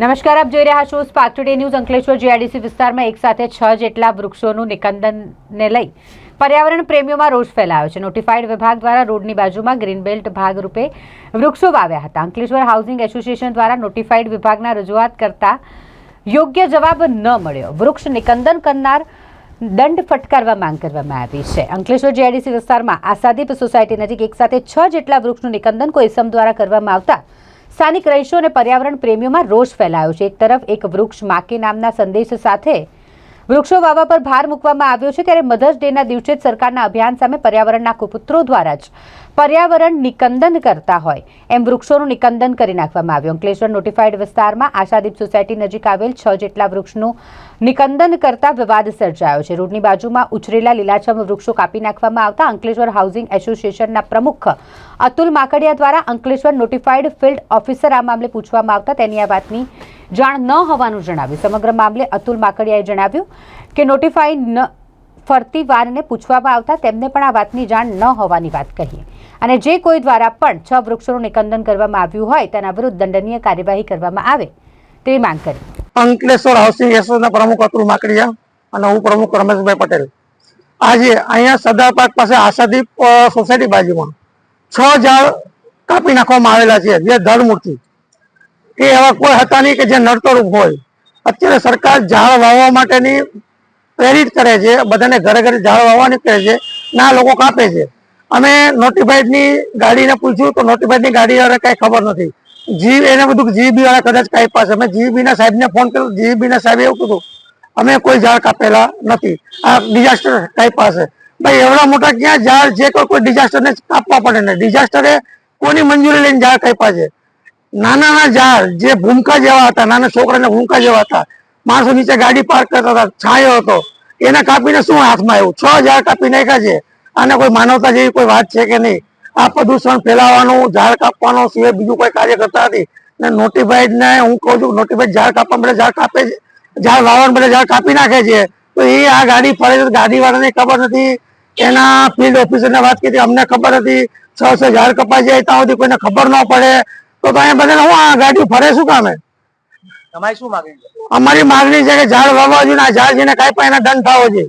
નમસ્કાર, આપ જોઈ રહ્યા છો Spark Today News Ankleshwar GIDC વિસ્તારમાં એક સાથે છ જેટલા વૃક્ષોનું નિકંદનને લઈ પર્યાવરણ પ્રેમીઓમાં રોષ ફેલાયો છે. નોટિફાઈડ વિભાગ દ્વારા રોડની બાજુમાં ગ્રીન બેલ્ટ ભાગરૂપે વૃક્ષો વાવ્યા હતા. અંકલેશ્વર હાઉસિંગ એસોસિએશન દ્વારા નોટિફાઈડ વિભાગના રજૂઆત કરતા યોગ્ય જવાબ ન મળ્યો. વૃક્ષ નિકંદન કરનાર દંડ ફટકારવા માંગ કરવામાં આવી છે. અંકલેશ્વર જીઆઈડીસી વિસ્તારમાં આસાદીપ સોસાયટી નજીક એક સાથે છ જેટલા વૃક્ષનું નિકંદન કોઈ ઇસમ દ્વારા કરવામાં આવતા સ્થાનિક રહીશો અને પર્યાવરણ પ્રેમીઓમાં રોષ ફેલાયો છે. એક તરફ એક વૃક્ષ માકે નામના સંદેશ સાથે વૃક્ષો વાવવા પર ભાર મૂકવામાં આવ્યો છે, ત્યારે મધર્સ ડેના દિવસે જ સરકારના અભિયાન સામે પર્યાવરણના કુપુત્રો દ્વારા જ પર્યાવરણ નિકંદન કરતા હોય. એમ વૃક્ષોનું નિકંદન કરી નાખવામાં આવ્યું. અંકલેશ્વર નોટિફાઈડ વિસ્તારમાં આશાદીપ સોસાયટી નજીક આવેલ છ જેટલા વૃક્ષનું નિકંદન કરતા વિવાદ સર્જાયો છે. રોડની બાજુમાં ઉછરેલા લીલાછમ વૃક્ષો કાપી નાખવામાં આવતા અંકલેશ્વર હાઉસિંગ એસોસિએશનના પ્રમુખ અતુલ માકડિયા દ્વારા અંકલેશ્વર નોટિફાઈડ ફિલ્ડ ઓફિસર આ મામલે પૂછવામાં આવતા તેની આ વાતની જાણ ન હોવાનું જણાવ્યું. સમગ્ર મામલે અતુલ માકડિયાએ જણાવ્યું કે નોટિફાઈ ન ફરતી વારને પૂછવામાં આવતા તેમને પણ આ વાતની જાણ ન હોવાની વાત કહી. અને જે કોઈ દ્વારા પણ છ વૃક્ષોનું નિકંદન કરવામાં આવ્યું હોય તેના વિરુદ્ધ દંડનીય કાર્યવાહી કરવામાં આવે તેવી માંગ કરી. અંકલેશ્વર હાઉસિંગ એસોસિએશનના પ્રમુખ અતુલ માકડિયા અને હું પ્રમુખ રમેશભાઈ પટેલ. આજે અહીંયા સરદાર પાર્ક પાસે આશાદીપ સોસાયટી બાજુમાં છ ઝાડ કાપી નાખવામાં આવેલા છે, જે ધરમૂર્તિ એ એવા કોઈ હતા નહીં કે જે નડતરૂપ હોય. અત્યારે સરકાર ઝાડ વાવવા માટેની પ્રેરિત કરે છે, બધાને ઘરે ઘરે ઝાડ વાવવાની કહે છે, ના, લોકો કાપે છે. અમે નોટિફાઈડની ગાડીને પૂછ્યું તો નોટિફાઈડની ગાડી વાળા કઈ ખબર નથી. જી એને બધું જીબી વાળા કદાચ કાંઈ પાસે અમે જીબી ના સાહેબને ફોન કર્યો જીબી ના સાહેબે એવું કીધું, અમે કોઈ ઝાડ કાપેલા નથી. આ ડિઝાસ્ટર કાંઈ પાસે. ભાઈ, એવડા મોટા ક્યાં ઝાડ છે કોઈ કોઈ ડિઝાસ્ટરને કાપવા પડે ને? ડિઝાસ્ટરે કોની મંજૂરી લઈને ઝાડ કાપ્યા છે? નાના ઝાડ જે ભૂમકા જેવા હતા, નાના છોકરાને ભૂમકા જેવા હતા માણસો નીચે ગાડી પાર્ક કરતા હતા, છાંયો હતો. એને કાપીને શું હાથમાં આવ્યું? છ ઝાડ કાપી નાખ્યા છે. આને કોઈ માનવતા જેવી કોઈ વાત છે કે નહીં? આ પ્રદૂષણ ફેલાવવાનું ઝાડ કાપવાનું સિવાય બીજું કોઈ કાર્ય કરતા નથી. ને નોટિફાઈડ ને હું કહું છું, નોટિફાઈડ ઝાડ કાપવા માટે ઝાડ કાપે છે, ઝાડ વાવવા માટે ઝાડ કાપી નાખે છે. તો એ આ ગાડી ફરે છે ગાડી વાળાને ખબર નથી. એના ફિલ્ડ ઓફિસરને વાત કરી, અમને ખબર હતી, છ છ ઝાડ કપાઈ જાય, ત્યાં સુધી કોઈને ખબર ન પડે. તો અહીંયા બધાને હું આ ગાડી ફરે શું કામે? અમારી માગણી છે કે ઝાડ વાવવા જોઈએ ઝાડ જેને કાપ્યા એના દંડ થવો જોઈએ.